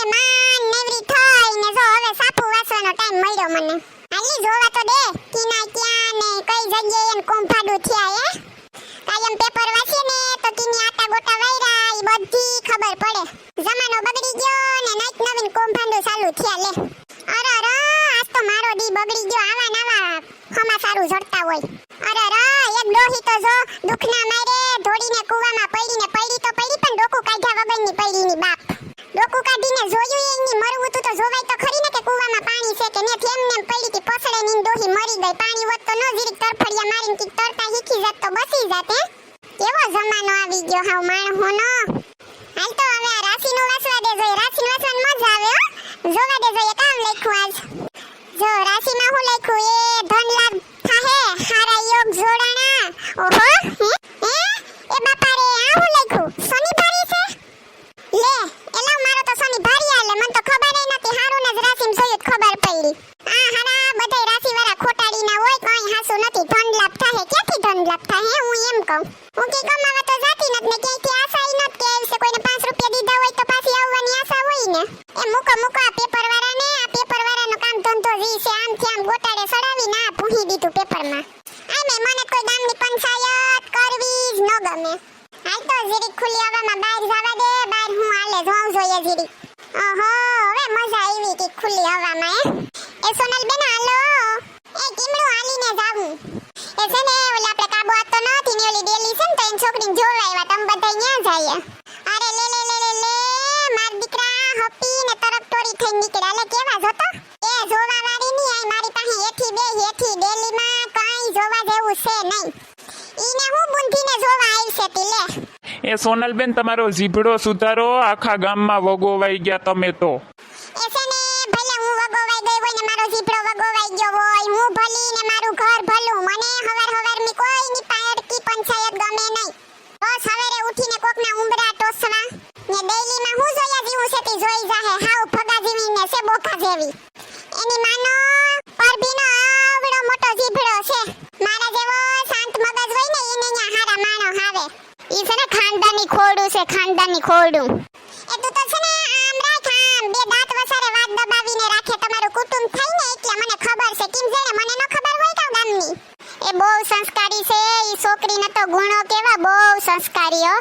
એ માન નેવરી થઈ ને જો હવે સાપુ વાસવાનો ટાઈમ મળ્યો મને. હાલી જોવા તો દે, કીના ક્યાં ને કઈ જગ્યાએ ને કોમ ફાડું થયા હે. કાયમ પેપર વાંચીએ ને તો કીની આટા ગોટા વાયરા, ઈ બધી ખબર પડે. જમાનો બગડી ગયો ને નાઈક નવીન કોમ ફાડું ચાલુ થયા લે. અરે અરે, આજ તો મારો દી બગડી ગયો, આવા નવા ખમા સારું જડતા હોય. અરે અરે, એક ડોહી તો જો દુખના મારે ધોડીને કૂવામાં પડીને પડી તો પડી, પણ ડોકું કાઢ્યા વગરની પડીની જોયું એની મરવું તું જોવાય તો ખરી ને કે કૂવામાં પાણી છે કે ને એમ નેમ પડી કે પસડે ની દોહી મરી ગઈ. પાણી વત તો ન જીરી તરફડિયા મારીને કે તરતા શીખી જાત તો બસી જાત, હે? કેવો જમાનો આવી ગયો હાવ માણહોનો. હાલ તો હવે આ રાશિનું વાંચવા દેજો રાશિ રાશિનું વાંચવાની મજા આવે જોવા દેજો જોઈએ કામ લખ્યું આજ. જો રાશિમાં હું લખ્યું, એ ધન લાભ થાહે હારા યોગ જોડાણા ઓહો હે હે એ બાપા રે આ હું લખ્યું શનિ ભારી છે લે એલા મારો તો શનિ ભારી આલે મને તો ખબર ય નથી હારું ને જ રાશિમાં જોયું તો ખબર પડી આ હારા બધાય રાશિવાળા ખોટાડીના હોય કઈ હાસુ નથી ધન લાભ થાહે ક્યાંથી ધન લાભ થાહે હું એમ કહું હું કે કમાવા તો જાતી નથી ને ક્યાંયથી આશા ય નથી કે આવશે કોઈને પાંચ રૂપિયા દીધા હોય તો પાછી આવવાની આશા હોય ને એ મૂકો મૂકો આ પેપર વાળાને આ પેપર વાળાનો કામ ધંધો જી છે આમ થી આમ ગોટાળે સડાવી ના પૂહી દીધું આ મહેમાને મને કોઈ ગામની પંચાયત કરવી જ ન ગમે. હાલ તો જીરી ખુલ્લી હવામાં બહાર જવા દે, બહાર હું હાલે જોઉં જોઈએ જીરીક. ઓહો, હવે મજા આવી કે ખુલ્લી હવામાં એ એ સોનલ બેન હાલો. એ કીમડું હાલીને જાવું. એ છે ને, ઓલા આપણે કાબુ આપતો નથી ને ઓલી ડેલી છે ને, તો એની છોકરીને જોવા આવ્યા તમે બધા ન્યા જાય અરે લે લે લે લે લે, માર દીકરા હપી ને તરફ ટોરી થઈ નીકળ્યા. લે, કેવા, જોતો? એ સોનલબેન, તમારો જીભડો સુધારો, આખા ગામમાં વગોવાઈ ગયા તમે તો. ભલે હું વગોવાઈ ગઈ હોય ને, મારો જીભડો વગોવાઈ ગયો હોય, હું ભલી ને મારું ઘર ભલું મને હવાર હવારની કોઈ ની પાયડકી પંચાયત ગમે નહીં બસ સવારે ઉઠીને કોકના ઉંબરા ટોસવા ને ડેઈલીમાં હું જોયા જીવું છે તી જોઈ જાહે હાવ ફગા જેવી ને છે બોખા જેવી એની માનો પરભીનો આવડો મોટો જીભડો છે મારા જેવો શાંત મગજ હોય ને એને ન્યા હારા માણો હાવે ઈ છે ને ખાનદાની ખોડું છે ખોડું. એ તું તો છે ને, આમ રાખ બે દાંત વસારે વાત દબાવીને રાખે તમારું કુટુંબ થઈ ને એટલે મને ખબર છે. કેમ જેને મને ન ખબર હોય તો ગામની. એ બહુ સંસ્કારી છે, ઈ છોકરીને તો ગુણો કેવા બહુ સંસ્કારી, હો.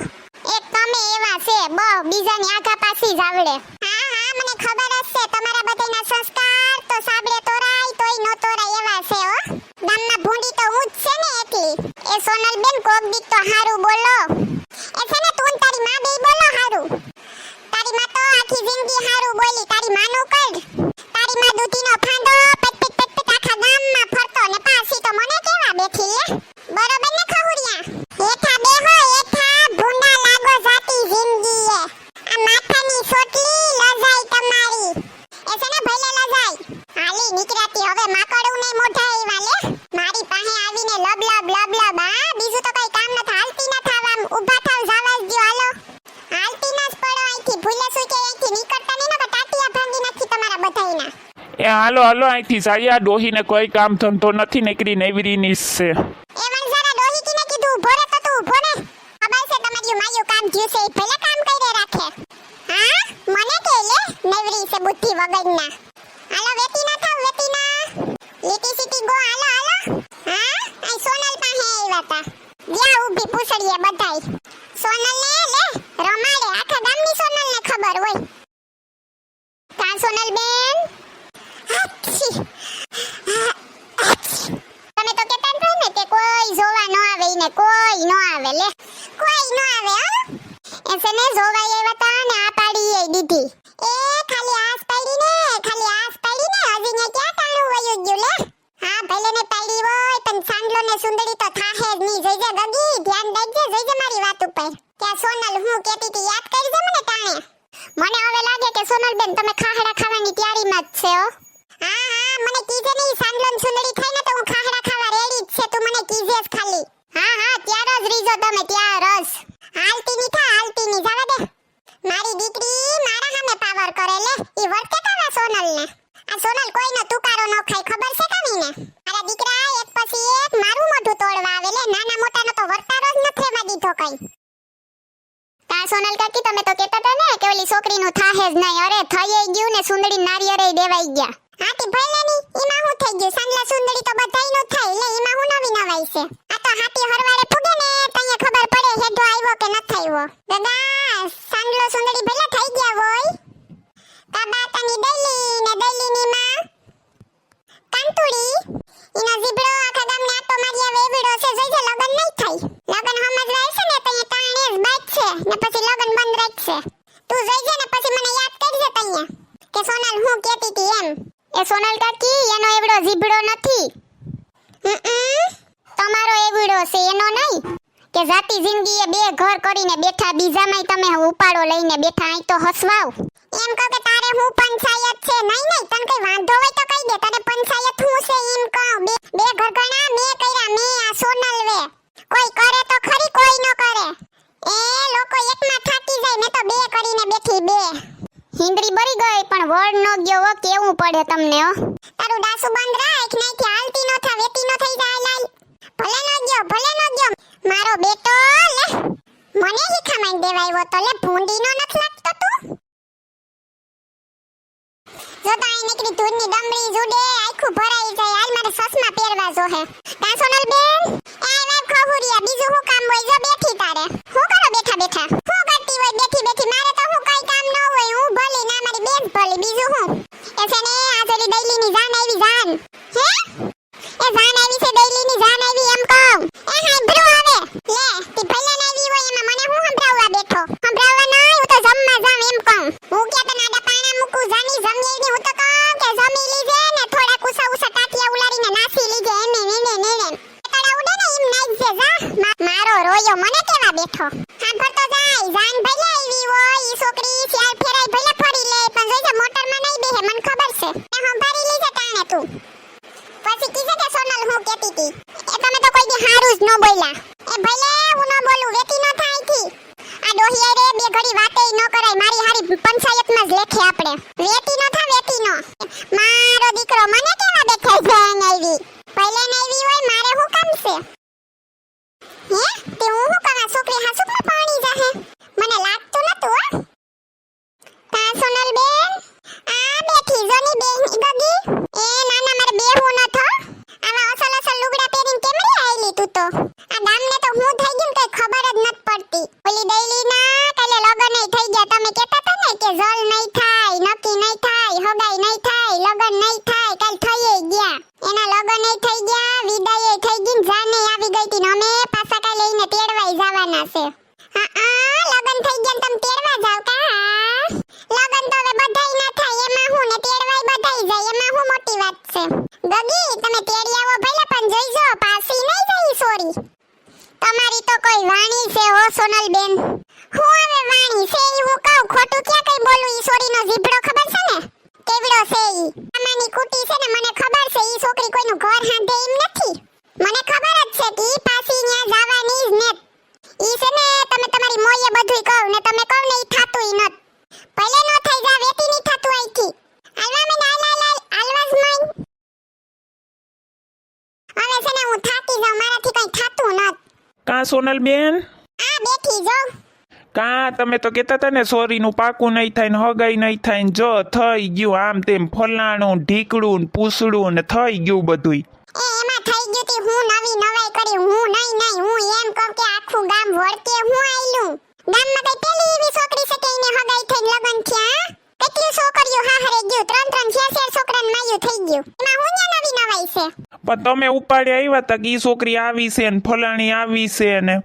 એક તમે એવા છે બહુ બીજાની આખા પાછી જ આવડે. હા હા, મને ખબર જ છે. તમારા બધાના સંસ્કાર તો સાબળે તોરાય, તોય નો તોરાય એવા છે, હો. ગામમાં ભૂંડી તો હું જ છે ને એટલી એ સોનલ બેન કોક દી તો હારું બોલો. એ છે ને તું તારી માં બે બોલો હારું. તારી માં તો આખી જિંદગી હારું બોલી, તારી માનું કર તારી માં દૂધીનો ફાંદો પેટ પેટ પેટ પેટ આખા ગામમાં ફરતો ને પાછી તો મને કેવા બેઠી લે બરોબર ને ખહુરિયા હેઠા બેહો હેઠા ભૂંડા લાગો જાતી જિંદગી એ આ માથાની સોટલી લજાઈ તમારી એ છે ને ભલે લજાઈ હાલી નીકળાતી હવે માકડું ને મોઢા એવા લે મારી પાસે આવીને લબ લબ લબ લબ આ બીજું તો કઈ કામ નથી હાલતી ન થાવ આમ ઊભા થાવ જાવા જ દ્યો હાલો હાલતી ન જ પડો અહીંથી ભૂલે સુઈ કે અહીંથી નીકળતા નહીં ને ટાટિયા ભાંગી નાખી તમારા બધાયના એ હાલો હાલો, અહીંથી સાયા ડોહીને કોઈ કામ ધંધો નથી, નીકળી નેવરીની જ છે. એ વણઝારા ડોહીકીને કીધું ઊભો રે તો તું માયું કામ જ્યું છે કામ કરે રાખે. હા? મને કે લે, નેવરી છે બુદ્ધિ વગરના. હાલો, વેતી ના થાવ, વેતી ના. લીટી સીટી ગો આ સોનલ પાસે આવ્યા તા. જ્યાં ઊભી પૂછડીએ બધાય. સોનલ ને લે, રમાડે. આખા ગામની સોનલ ને ખબર હોય. કા સોનલ બેન હાછી તમે તો કહેતા જ હોય ને કે કોઈ જોવા ન આવે ને કોઈ ન આવે લે. કોઈ ન આવે, હા. એ છે ને જોવા આવ્યા હતા ને આ પાડી દીધી એ ખાલી આસ પાડી ને ખાલી આસ પાડી ને હજી ને ક્યાં તાણું વયું ગયું લે હા ભલે ને પાડી હોય પણ સાંડલો ને સુંદરી તો થાહે જ નહીં જઈજે ગગી ધ્યાન રાખજે જઈજે મારી વાત ઉપર ત્યાં સોનલ હું કહેતી હતી યાદ કરજે મને તાણે મને હવે લાગે કે સોનલ બેન તમે ખાહડા ખાવાની તૈયારીમાં જ છે હો હા હા મને કીજે નહીં સાંડલો ને સુંદરી થાય ને તો હું ખાહડા ખાવા રેડી જ છે તું મને કીજે જ ખાલી હા હા ત્યાર જ રીજો તમે ત્યાર જ હાલતી ની થા હાલતી ની જવા દે મારી દીકરી મારા સામે કરે લે ઈ વર્તે કાવા સોનલ ને આ સોનલ કોઈનો તુકારો ન ખાય, ખબર છે કાવીને અરે દીકરા એક પછી એક મારું મોઢું તોડવા આવે લે નાના મોટાનો તો વર્તારો જ નથી રહેવા દીધો કઈ. તા સોનલ કાકી, તમે તો કહેતા હતા ને કે ઓલી છોકરીનું થાહે જ નહીં. અરે થઈ ગયું ને સુંદરી નારિયેળે દેવાઈ ગયા. હાથી ભલે ની ઈમાં હું થઈ ગયું? સાંજલા સુંદડી તો બધાઈ નું થાય. લે, ઈમાં હું નવી નવાઈ છે. આ તો હાથી હરવાડે ફૂગે ને તઈએ ખબર પડે હેડો આવ્યો કે ન આવ્યો દાદા સાંગલો સુંદરી ભલે થઈ ગયા હોય. કાબા તની દૈલી ને દૈલીની માં કાંતુડી ઈનો જીબડો આખા ગામને આટો મારી આવે એવડો છે જોઈજે લગન નહીં થાય લગન સમજવા આવશે ને તઈએ તાણે જ બાજશે ને પછી લગન બંધ રાખશે તું જોઈજે ને પછી મને યાદ કરજે તઈએ કે સોનલ હું કહેતી હતી એમ એ સોનલ કાકી એનો એવડો જીબડો નથી તમારો એવડો છે એનો નહીં કે જાતી જિંદગીએ બે ઘર કરીને બેઠા બીજામાંય તમે ઉપાડો લઈને બેઠા અહીં તો હસવાવ એમ કહો કે હું પંચાયત છે. નહીં નહીં, તને કઈ વાંધો હોય તો કહી દે. તને પંચાયત હું છે એમ કહું. બે બે ઘર મે કર્યા, મે આ સોનલ વે કોઈ કરે તો ખરી, કોઈ ન કરે. એ લોકો એકમાં થાકી જાય, મે તો બે કરીને બેઠી, બે. હિન્દ્રી બરી ગઈ, પણ વડ નો ગયો, હો, કેવું પડે તમને, હો. તારું ડાસુ બંધ રાખ નહીં કે હાલતી ન થા, વેતી ન થઈ જાય, લાલ. ભલે ન ગયો, ભલે ન ગયો. મારો બેટો, લે. મને શીખામણ દેવાયો તો, લે ભૂંડી નો નથી લાગતો તું. જો તો નીકળી દૂધની ડમરી જુડે, આખું ભરાઈ જાય. હાલ મારે સસમા પહેરવા જો હે. કા સોનલ બેન? એ વાત ખહુરિયા બીજું હું કામ હોય, જો બેઠી તારે. હું કરો બેઠા બેઠા? હું કરતી હોય બેઠી બેઠી? મારે તો હું કઈ કામ ન હોય હું ભલી ના મારી બેન ભલી બીજું હું એ છે ને આ જોડી દૈલીની જાન આવી જાન હે એ જાન આવી છે દૈલીની જાન આવી એમ કહું એ હાઈ ભરો આવે લે તી ભલે ના આવી હોય એમાં મને હું સંભળાવવા બેઠો સંભળાવવા નહીં હું તો જમવા જામ એમ કહું હું કે તને આડા પાણા મૂકું જાની જમી ની હું તો કહું કે જમી લીજે ને થોડા કુસા ઉસા ટાટિયા ઉલાડીને નાસી લીજે એમે ને ને ને ને તડા ઉડે ને એમ નાખજે જા મા- મારો મને કેવા બેઠો? સાંભળતો જાય, જાન ભલે આવી હોય, ઈ છોકરી શિયાળ ફેરાય ભલે ફરી લે, પણ જોઈજે મોટરમાં નહીં બેહે, મને ખબર છે. એ સંભાળી લીજે તાણે તું. પછી કીધે કે સોનલ હું કેતી હતી, એ તમે તો કોઈ દી હારું જ ન બોલ્યા એ ભલે હું ન બોલું વેતી ન થાયથી આ ડોહિયા રે બે ઘડી વાતે ન કરાય મારી હારી પંચાયતમાં જ લેખે આપણે વેતી ન થા વેતી નો મારો દીકરો મને કેવા દેખાય છે એને આવી ભલે ને આવી હોય મારે હું કામ છે હે તે હું હું કરા છોકરી હાસુકમાં પાણી જાહે મને લાગતું નતું હો તા સોનલ બેન આ બેઠી જોની બેન ગગી એ નાના મારે બેહવું ન થો આવા અસલ અસલ લુગડા પહેરીને કેમ રે આયલી તું તો આ ગામને તો હું થઈ ગયું કઈ ખબર જ નત પડતી ઓલી દઈલી ના કાલે લગન થઈ ગયા તમે કહેતા હતા ને કે જલ નહીં થાય નક્કી નહીં થાય નહીં થાય, લગન નહીં થાય, કાલ થઈ ગયા. એના લગન થઈ ગયા, વિદાય થઈ ગઈ જાને આવી ગઈ તી અમે પાછા કાલે લઈને તેડવાઈ જવાના છે. હા લગન થઈ ગયા તમે તેડવા જાવ કા? લગન તો હવે બધાય ના થાય, એમાં હું ને તેડવાય બધાય જાય, એમાં હું મોટી વાત છે. ગગી, તમે તેડી આવો ભલે, પણ જોઈજો પાસી નહીં જઈ સોરી. તમારી તો કોઈ વાણી છે, હો સોનલ બેન હું હવે વાણી છે ઈ હું કહું ખોટું ક્યાં કઈ બોલું ઈ સોરીનો જીભડો ખબર છે ને કેવડો છે ઈ આમાંની કુટી છે ને મને ખબર છે ઈ છોકરી કોઈનું ઘર હાંધે એમ નથી મને ખબર જ છે કે ઈ પાછી ન્યા જવાની જ ને ઈ છે ને તમે તમારી મોઈએ બધુંય કહું ને તમે કહું ને ઈ થાતું ઈ નત ભલે નો થઈ જા વેતી ની થાતું આઈથી હાલવા મને હાલ હાલ હાલ હાલવા જ મન હવે છે ને હું થાકી જાઉં મારાથી કઈ થાતું નત કા સોનલ બેન? આ બેઠી જો. કા તમે તો કહેતા હતા ને સોરીનું પાકું નહીં થાય ને હગાઈ નહીં થાય ને જો થઈ ગયું આમ તેમ ફલાણું ઢીકડું ને પૂસડું ને થઈ ગયું બધુંય. એ એમાં થઈ ગયું તી હું નવી નવાઈ કરી હું નહીં નહીં હું એમ કહું કે આખું ગામ વળકે હું આયલું. ગામમાં કઈ પેલી એવી છોકરી છે કે એને હગાઈ થઈને લગન થયા કેટલી છોકરીઓ હાહરે ગયું ત્રણ ત્રણ ચાર ચાર છોકરાને માયું થઈ ગયું. એમાં હું ન્યા નવી છે. પણ તમે ઉપાડે આવ્યા તા કે ઈ છોકરી આવી છે ને ફલાણી આવી છે ને.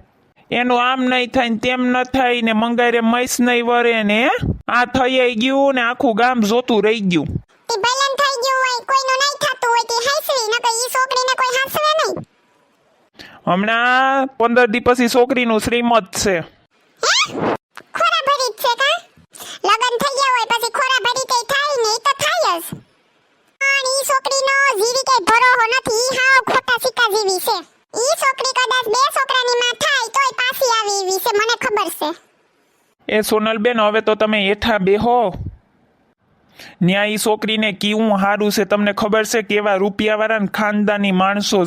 એનું આમ નહીં થાય ને તેમ ન થાય ને મંગારે મૈસ નહીં વરે ને હે? આ થઈ ગયું ને આખું ગામ જોતું રહી ગયું. તી ભલન થઈ ગયું હોય કોઈનું નહીં થતું હોય તી હાસવી નકર ઈ છોકરીને કોઈ હાસવે નહીં. હમણાં પંદર દી પછી છોકરીનું શ્રીમત છે. હે? ખોરા ભરી જ છે કા? લગન થઈ ગયા હોય પછી ખોરા ભરી તે થાય ને ઈ તો થાય જ પણ ઈ છોકરીનો જીવી કઈ ભરોહો નથી ઈ હાવ ખોટા સિક્કા જેવી છે ઈ છોકરી કદાચ બે છોકરાની માં થાય તોય પાછી આવી એવી છે મને ખબર છે એ સોનલબેન હવે તો તમે હેઠા બેહો. ન્યા છોકરીને કેવું હારું છે તમને ખબર છે કેવા રૂપિયાવાળા ને ખાનદાની માણસો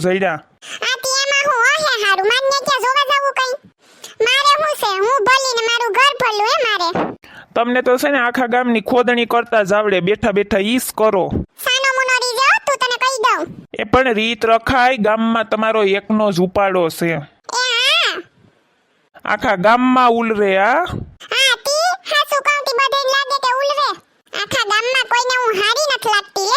મારે તમને તો છે ને આખા ગામની ખોદણી કરતા જ આવડે. બેઠા બેઠા ઈસ કરો. એ પણ રીત રખાય ગામમાં તમારો એકનો જ ઉપાડો છે. આખા ગામમાં ઉલરે આ હા તી હાસુ કહું તી બધાને લાગે કે ઉલરે? આખા ગામમાં કોઈને હું હારી નથી લાગતી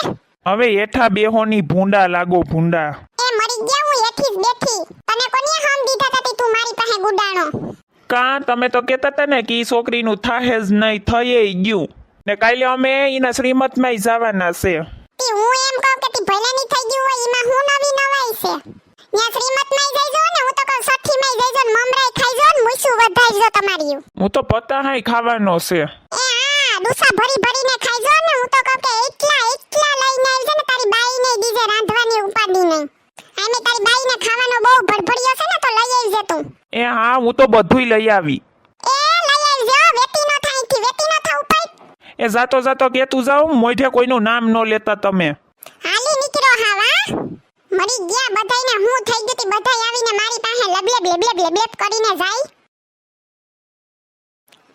હવે એઠા બેહોની ભૂંડા લાગો ભૂંડા. એ મરી ગયા હું એથી જ બેઠી. તને કોની હામ દીધા તા તી મારી પાસે ગુડાણો? કાં તમે તો કહેતા હતા ને કે ઈ છોકરીનું થાહે જ નહીં થયે ગયું. ને કાલે અમે એના શ્રીમતમાં જવાના છે. તી હું એમ કહું કે તી ભલે નહીં થઈ ગયું હોય એમાં હું નવી નવાઈ છે? ન્યા શ્રીમતમાં જઈજો ને હું તો કહું સઠ્ઠીમાં જઈજો ને મમરાઈ ખાઈજો ને મૂસું વધાઈજો તમારી. હું તો પતા ખાવાનો છે. એ હા ડુસા ભરી ભરીને ખાઈજો ને હું તો કહું કે એટલા એટલા લઈને આવજો ને તારી બાઈને દીજે રાંધવાની ઉપાડી નહીં. આમે તારી બાઈને ખાવાનો બહુ છે ને તો લઈ આવજે તું. એ હા હું તો બધુંય લઈ આવી. એ લઈ આવજો વેતી નો થાયથી વેતી નો એ જાતો જાતો કેતું જાઉં મોઢે કોઈનું નામ ન લેતા તમે. મરી ગયા બધાયને, હું થઈ ગઈ તી બધાય આવીને મારી પાસે લબલેબ લબલેબ લબલેબ કરીને જાય.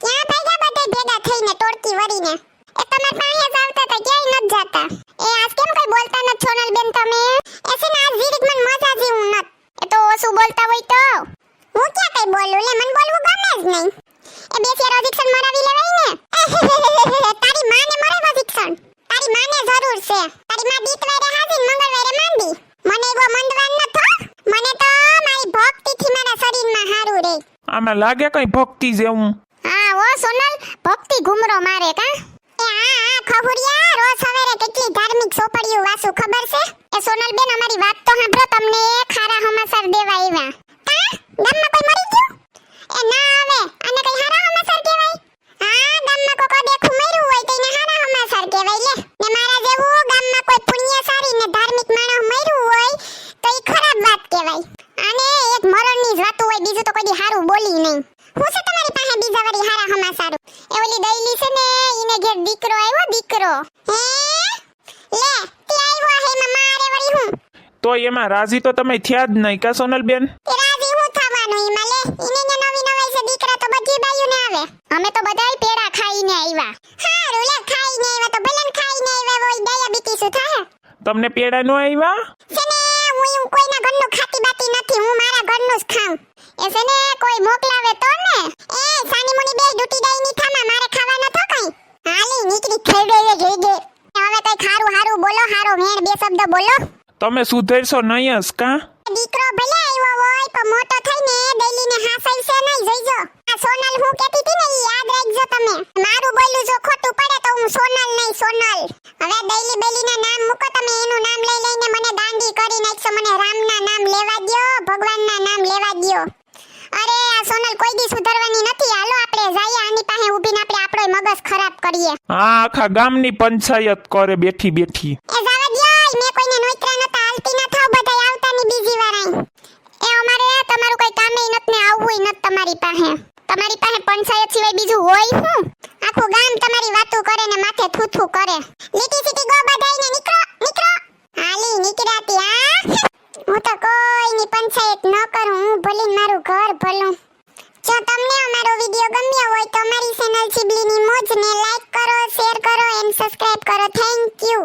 ક્યાં ભેગા બધાય ભેગા થઈને ટોળકી વળીને? એ તમાર પાસે જ આવતા તા ક્યાંય નત જાતા. એ આજ કેમ કઈ બોલતા નત સોનલ બેન તમે? એ છે ને, આજ જીરીક મન મજા જેવું નત એ તો ઓછું બોલતા હોય તો. હું ક્યાં કઈ બોલું? લે, મન બોલવું ગમે જ નહીં. એ બે ફેરો શિક્ષણ મરાવી લેવાય ને? તારી માને મરાવા શિક્ષણ. તારી માને જરૂર છે. તારી માં દીતવારે હાજી ને મંગળવારે માંદી મને એવો મંદવાન ન થો મને તો મારી ભક્તિથી મારા શરીરમાં હારું રે. આમાં લાગે કઈ ભક્તિ જેવું? હા ઓ સોનલ ભક્તિ ઘુમરો મારે કા? એ હા હા ખબુરિયા રોજ સવારે કેટલી ધાર્મિક સોપડીઓ વાસુ ખબર છે? એ સોનલ બેન અમારી વાત તો સાંભળો તમને ખારા સમાચાર દેવા આવ્યા. કા? ગામમાં કોઈ મરી ગયું? એ ના આવે અને કઈ હારા સમાચાર કહેવાય? હા ગામમાં કોકો મર્યું હોય તો એને હારા સમાચાર કહેવાય. લે ને મારા જેવું ગામમાં કોઈ પુણ્યશાળી ને ધાર્મિક માણસ મર્યું હોય તો એ ખરાબ વાત કહેવાય. અને એક મરણની જ વાતું હોય બીજું તો કોઈ હારું બોલી નહીં. હું છે તમારી પાસે બીજા વળી હારા સમાચાર એ ઓલી દઈલી છે ને ઈને ઘેર દીકરો આવ્યો દીકરો. હે? લે તે આવ્યો હે એમાં મારે વળી હું? તો એમાં રાજી તો તમે થયા જ નહીં કા સોનલબેન? તે હું થવાનું ઈમાં લે ઈને ને નવી નવાઈ છે દીકરા તો બધી બાયું ને આવે. અમે તો બધાય પેડા ખાઈને આવ્યા હારું લે ખાઈને આવ્યા તો ભલે ને ખાઈને આવ્યા હોય ડાયાબિટીસ થાય તમને પેડા નો આવ્યા છે ને હું એવું કોઈના ઘરનું ખાતી બાતી નથી હું મારા ઘરનું જ ખાઉં. એ છે ને કોઈ મોકલાવે તો ને. એ સાની મુની બે ડૂટી ડાઈ ની થામા મારે ખાવા ન થો કઈ? હાલી નીકળી ખેડે જોઈ દે. હવે કઈ ખારું હારું બોલો હારો મેણ બે શબ્દ બોલો. તમે સુધરશો નહીં હસ કા? દીકરો ભલે આવ્યો હોય પણ મોટો થઈને દૈલીને હાસવશે નહીં જોઈજો. આ સોનલ હું કહેતી હતી ને યાદ રાખજો તમે. મારું બોલું જો ખોટું પડે તો હું સોનલ નહીં સોનલ. હવે દૈલી બેલીના નામ મૂકો તમે એનું નામ લઈ લઈને મને દાંડી કરી નાખશો. મને રામના નામ લેવા દ્યો ભગવાનના નામ લેવા દ્યો. અરે આ સોનલ કોઈ દી સુધરવાની નથી. હાલો આપણે જઈએ આની પાસે ઊભીને આપણે આપણો મગજ ખરાબ કરીએ. આ આખા ગામની પંચાયત કરે બેઠી બેઠી. એ જાવા દ્યો. મેં કોઈને નોતરા નતા, હાલતી ના થાવ બધાય, આવતાની બીજી વાર આઈ. એ અમારે તમારું કઈ કામે નત ને આવવું નત તમારી પાસે. તમારી પાસે પંચાયત સિવાય બીજું હોય શું? આખું ગામ તમારી વાતો કરે ને માથે થૂથું કરે. લીટી સીટી ગો બધાયને, નીકળો નીકળો. હાલી નીકળાતી આ હું તો કોઈની પંચાયત ન કરું, હું ભલીને મારું ઘર ભલું. જો તમને અમારો વિડિયો ગમ્યો હોય તો અમારી ચેનલ ચીબલીની મોજને લાઈક કરો શેર કરો એન્ડ સબસ્ક્રાઇબ કરો. Thank you